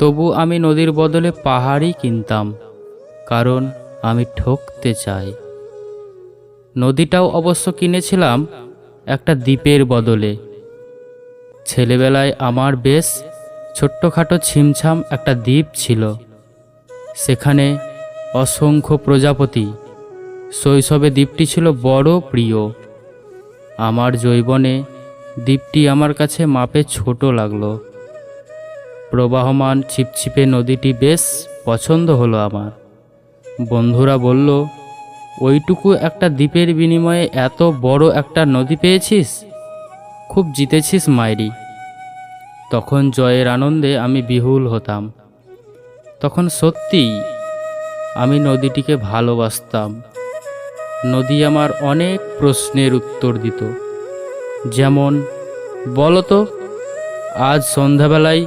তবু আমি নদীর বদলে পাহাড়ই কিনতাম, কারণ আমি ঠকতে চাই। নদীটাও অবশ্য কিনেছিলাম একটা দ্বীপের বদলে। ছেলেবেলায় আমার বেশ ছোট্টখাটো ছিমছাম একটা দ্বীপ ছিল। সেখানে অসংখ্য প্রজাপতি। শৈশবে দ্বীপটি ছিল বড় প্রিয়। আমার জৈবনে দ্বীপটি আমার কাছে মাপে ছোট লাগল। প্রবাহমান ছিপছিপে নদীটি বেশ পছন্দ হলো আমার। বন্ধুরা বলল, ওইটুকু একটা দ্বীপের বিনিময়ে এত বড় একটা নদী পেয়েছিস? খুব জিতেছিস মাইরি। তখন জয়ের আনন্দে আমি বিহুল হতাম। তখন সত্যিই আমি নদীটিকে ভালোবাসতাম। নদী আমার অনেক প্রশ্নের উত্তর দিত। যেমন বলো তো আজ সন্ধ্যাবেলায়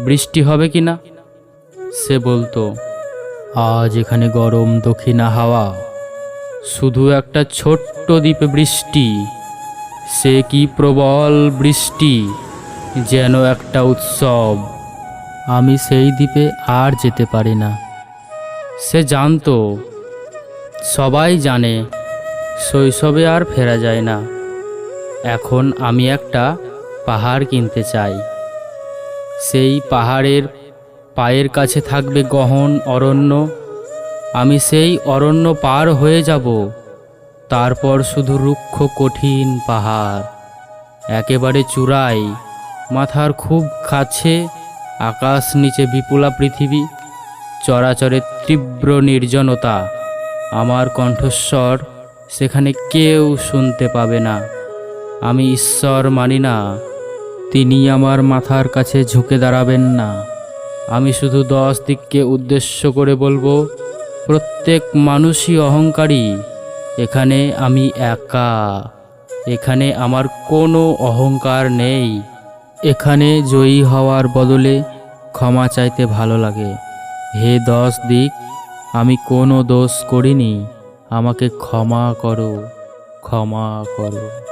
বৃষ্টি হবে কি না? সে বলতো, আজ এখানে গরম দক্ষিণা হাওয়া। শুধু একটা ছোট্ট দ্বীপে বৃষ্টি। সে কি প্রবল বৃষ্টি যেন একটা উৎসব। আমি সেই দ্বীপে আর যেতে পারি না। সে জানতো, সবাই জানে শৈশবে আর ফেরা যায় না। এখন আমি একটা পাহাড় কিনতে চাই। সেই পাহাড়ের পায়ের কাছে থাকবে গহন অরণ্য। আমি সেই অরণ্য পার হয়ে যাব। তারপর শুধু রুক্ষ কঠিন পাহাড়। একেবারে চূড়াই মাথার খুব কাছে, আকাশ নিচে বিপুলা পৃথিবী চরাচরের তীব্র নির্জনতা। আমার কণ্ঠস্বর সেখানে কেউ শুনতে পাবে না। আমি ঈশ্বর মানি না। তিনি আমার মাথার কাছে ঝুঁকে দাঁড়াবেন না। আমি শুধু দশ দিককে উদ্দেশ্য করে বলব, প্রত্যেক মানুষই অহংকারী। এখানে আমি একা। এখানে আমার কোনো অহংকার নেই। এখানে জয়ী হওয়ার বদলে ক্ষমা চাইতে ভালো লাগে। হে দশ দিক, আমি কোনো দোষ করিনি। আমাকে ক্ষমা করো ক্ষমা করো।